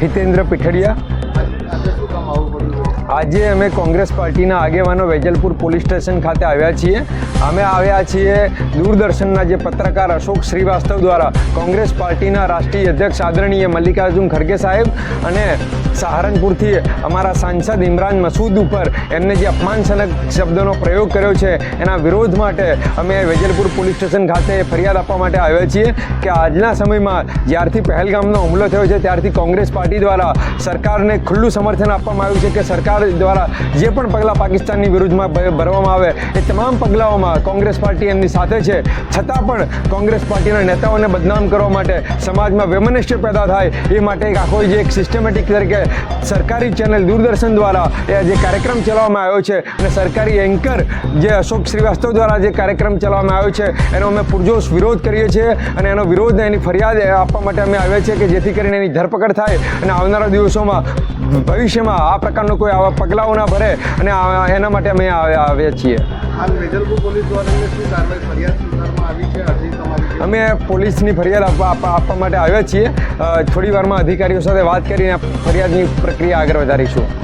હિતેન્દ્ર પીઠડિયા. આજે અમે કોંગ્રેસ પાર્ટીના આગેવાનો વેજલપુર પોલીસ સ્ટેશન ખાતે આવ્યા છીએ. અમે આવ્યા છીએ દૂરદર્શનના જે પત્રકાર અશોક શ્રીવાસ્તવ દ્વારા. કોંગ્રેસ પાર્ટીના રાષ્ટ્રીય અધ્યક્ષ આદરણીય મલ્લિકાર્જુન ખડગે સાહેબ અને સહારનપુરથી અમારા સાંસદ ઇમરાન મસૂદ ઉપર એમને જે અપમાનજનક શબ્દોનો પ્રયોગ કર્યો છે, એના વિરોધ માટે અમે વેજલપુર પોલીસ સ્ટેશન ખાતે ફરિયાદ આપવા માટે આવ્યા છીએ કે આજના સમયમાં જ્યારથી પહેલગામનો હુમલો થયો છે, ત્યારથી કોંગ્રેસ પાર્ટી દ્વારા સરકારને ખુલ્લું સમર્થન આપવામાં આવ્યું છે કે સરકાર દ્વારા જે પણ પગલાં પાકિસ્તાનની વિરુદ્ધમાં ભરવામાં આવે એ તમામ પગલાઓમાં કોંગ્રેસ પાર્ટી એમની સાથે છે. છતાં પણ કોંગ્રેસ પાર્ટીના નેતાઓને બદનામ કરવા માટે સમાજમાં વેમનિષ્ઠ પેદા થાય એ માટે એક આખો જે એક સિસ્ટમેટિક તરીકે સરકારી ચેનલ દૂરદર્શન દ્વારા એ જે કાર્યક્રમ ચલાવવામાં આવ્યો છે અને સરકારી એન્કર જે અશોક શ્રીવાસ્તવ દ્વારા જે કાર્યક્રમ ચલાવવામાં આવ્યો છે, એનો અમે પૂરજોશ વિરોધ કરીએ છીએ અને એનો વિરોધ એની ફરિયાદ આપવા માટે અમે આવ્યા છીએ કે જેથી કરીને એની ધરપકડ થાય અને આવનારા દિવસોમાં ભવિષ્યમાં આ પ્રકારનો કોઈ આવા પગલાઓ ના ભરે અને એના માટે અમે આવ્યા છીએ. હાલ વેજલપુર પોલીસ દ્વારા શું કાર્યવાહી ફરિયાદ સ્વીકારવામાં આવી છે? અમે પોલીસની ફરિયાદ આપવા આપવા માટે આવ્યા છીએ. થોડી વારમાં અધિકારીઓ સાથે વાત કરીને ફરિયાદની પ્રક્રિયા આગળ વધારીશું.